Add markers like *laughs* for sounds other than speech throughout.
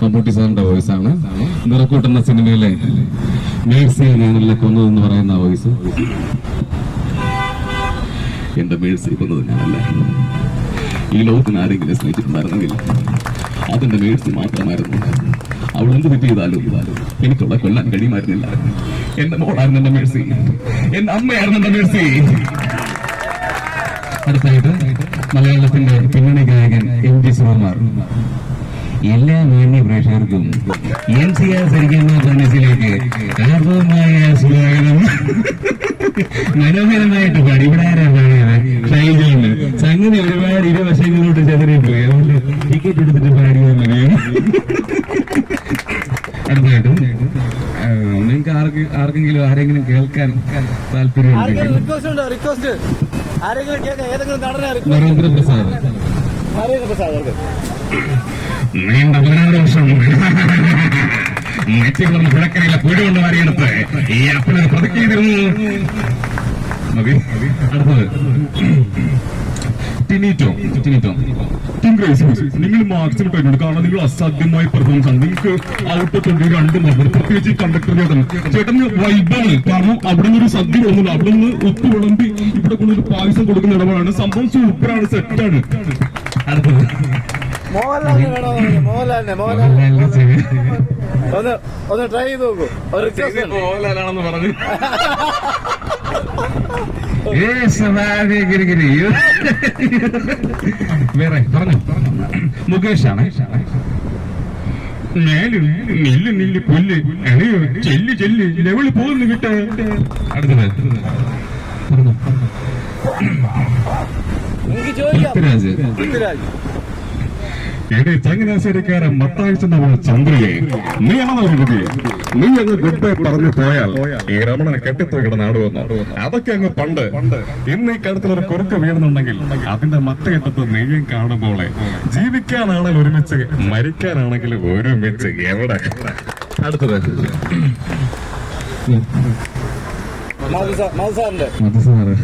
മമ്മൂട്ടി സാറിന്റെ വോയിസ് ആണ്. നിറക്കൂട്ടുന്ന സിനിമയിലെ മേഴ്സി ഞാനല്ല കൊന്നതെന്ന് പറയുന്ന വോയിസ് എന്റെ മേഴ്സി കൊന്നത് ഞാനല്ല. ഈ ലോകത്തിന് ആരെങ്കിലും സ്നേഹിച്ചിട്ടുണ്ടായിരുന്നെങ്കിൽ അതെന്റെ മേഴ്സി മാത്രമായിരുന്നു. അവൾ എന്ത് തെറ്റ് ചെയ്താലും എനിക്കുള്ള കൊല്ലാൻ കഴിയുമായിരുന്നില്ല. എന്റെ മോളായിരുന്നു എന്റെ മേഴ്സി. എന്റെ അമ്മയായിരുന്നു എന്റെ മേഴ്സി. അടുത്തായിട്ട് മലയാളത്തിന്റെ പിന്നണി ഗായകൻ എം ജി സുകുമാർ. എല്ലാ മാന്യ പ്രേക്ഷകർക്കും എം സി ആർ സരിക്കുന്ന മനസ്സിലേക്ക് ആർദ്രമായ സ്വാഗതം. മനോഹരമായിട്ട് പാടി. ഇവിടെ ആരാ പാടിയത്? ഷൈജുണ്ട് സംഗതി ഒരുപാട് ഇരുവശങ്ങളിലോട്ട് ചെതറിപ്പോയി അതുകൊണ്ട് ടിക്കറ്റ് എടുത്തിട്ട് പാടിയാൽ മതി. അടുത്തായിട്ടും നിങ്ങൾക്ക് ആർക്ക് ആർക്കെങ്കിലും ആരെങ്കിലും കേൾക്കാൻ താല്പര്യമുണ്ടെങ്കിൽ റിക്വസ്റ്റ് നരേന്ദ്ര പ്രസാദ് ആരെങ്കിലും പ്രസാദ് നീണ്ട ദുരാദോഷം മെച്ചിക്കുള്ള പുഴക്കരയിലെ പൂടി കൊണ്ട് വാരിയെടുത്ത്. ഈ അപ്പനെ പതുക്കി ചെയ്തിരുന്നു മതി അടുത്തത്. ടിനീറ്റോ ടിനീറ്റോ. ടീം ക്രൈസി നിങ്ങൾ മാക്സിമം കഴിഞ്ഞു കാരണം നിങ്ങൾ അസാധ്യമായ പെർഫോമൻസ് ആണ്. നിങ്ങൾക്ക് ഔട്ട് തൊണ്ടി രണ്ട് മകൾ പ്രത്യേകിച്ച് കണ്ടക്ടർ ചേട്ടൻ ചേട്ടൻ വൈബാണ് കാരണം അവിടെ നിന്ന് ഒരു സദ്യ തോന്നുന്നു അവിടെ നിന്ന് ഉപ്പ് വിളമ്പി ഇവിടെ കൊണ്ടൊരു പായസം കൊടുക്കുന്ന ഇടപാടാണ്. സംഭവം സൂപ്പറാണ് സെറ്റാണ് മോഹൻലാലിന് വേണോ മോഹൻലാലിനെ? മോഹൻലാൽ മോഹൻലാലിന്റെ ഒന്ന് ഒന്ന് ട്രൈ ചെയ്ത് നോക്കൂ. ഒരു മോഹൻലാലാണെന്ന് പറഞ്ഞു. *laughs* വേറെ പറഞ്ഞു. മുകേഷാണ്. ആണ് മേലും നെല്ല് നെല്ല് പുല്ല് അയ്യോ ചെല്ല് ചെല്ല് ലെവൾ പോകുന്നു വിട്ട്. അടുത്തത്. പറഞ്ഞു. പൃഥ്വിരാജ്. പൃഥ്വിരാജ്. എടേ ചങ്ങനാശ്ശേരിക്കാരൻ മത്താഴ്ച പോലെ ചന്ദ്രയെ. നീ ആണ് നീ അങ്ങ് ഗുഡ് ബൈ പറഞ്ഞു പോയാൽ ഈ രമണനെ കെട്ടിത്തൂക്കിട നാട് വന്നു അതൊക്കെ അങ്ങ് പണ്ട്. ഇന്ന് ഈ കഴുത്തിലൊരു കുറുക്ക് വീഴുന്നുണ്ടെങ്കിൽ അതിന്റെ മറ്റകെട്ടത്ത് നെയ്യം കാണുമ്പോളെ ജീവിക്കാനാണെങ്കിൽ ഒരുമിച്ച് മരിക്കാനാണെങ്കിൽ ഒരുമിച്ച്. എവിടെ? അടുത്തത് മധുസാറിന്റെ സാർ മധു സാറിന്റെ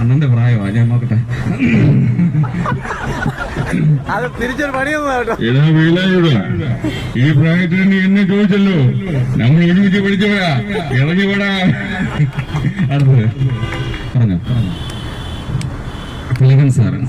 അണ്ണന്റെ പ്രായമാ. ഞാൻ നോക്കട്ടെ. അത് തിരിച്ചൊരു പണിയൊന്നും കേട്ടോ ഈ പ്രായത്തിൽ എന്നെ ചോദിച്ചല്ലോ. നമ്മൾ ഒരുമിച്ച് പഠിച്ചവരാ. ഇറങ്ങി പോടാ അടുത്തത്. പറഞ്ഞു. Thilakan sir.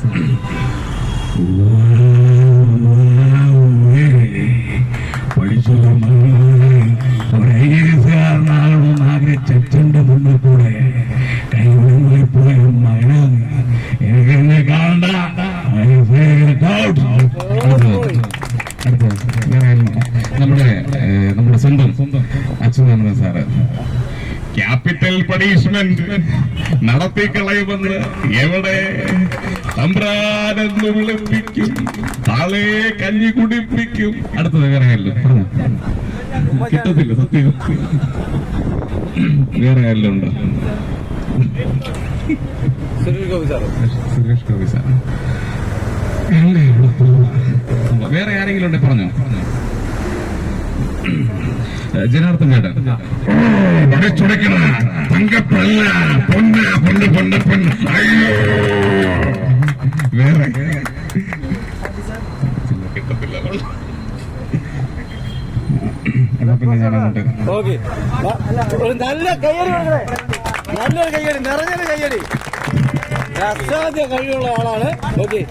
Achuthanandan sir. Capital punishment നടത്തി കളയുമെന്ന് എവിടെ സമ്പ്രാനെന്ന് വിളിപ്പിക്കും താളെ കഞ്ഞി കുടിപ്പിക്കും. അടുത്തത് വേറെയല്ലോ കിട്ടത്തില്ല സത്യം. വേറെ ആരെല്ലാം ഉണ്ടോ? Suresh Gopi sir Suresh Gopi sir? വേറെ ആരെങ്കിലും ഉണ്ടെ പറഞ്ഞോ. ജനാർദ്ദൻ ചേട്ടൻ ചുടക്കണ തങ്കപ്പല്ല പൊന്ന പൊന്ന് പൊന്ന പൊന്ന്. അയ്യോ. വേറെ. കിട്ടത്തില്ല പിന്നെ ഞാൻ അങ്ങോട്ട് ഓക്കെ. ഒരു നല്ല കയ്യടി നല്ലൊരു കയ്യടി നിറഞ്ഞൊരു കയ്യടി. അസാധ്യ കഴിവുള്ള ആളാണ്. ഓക്കെ.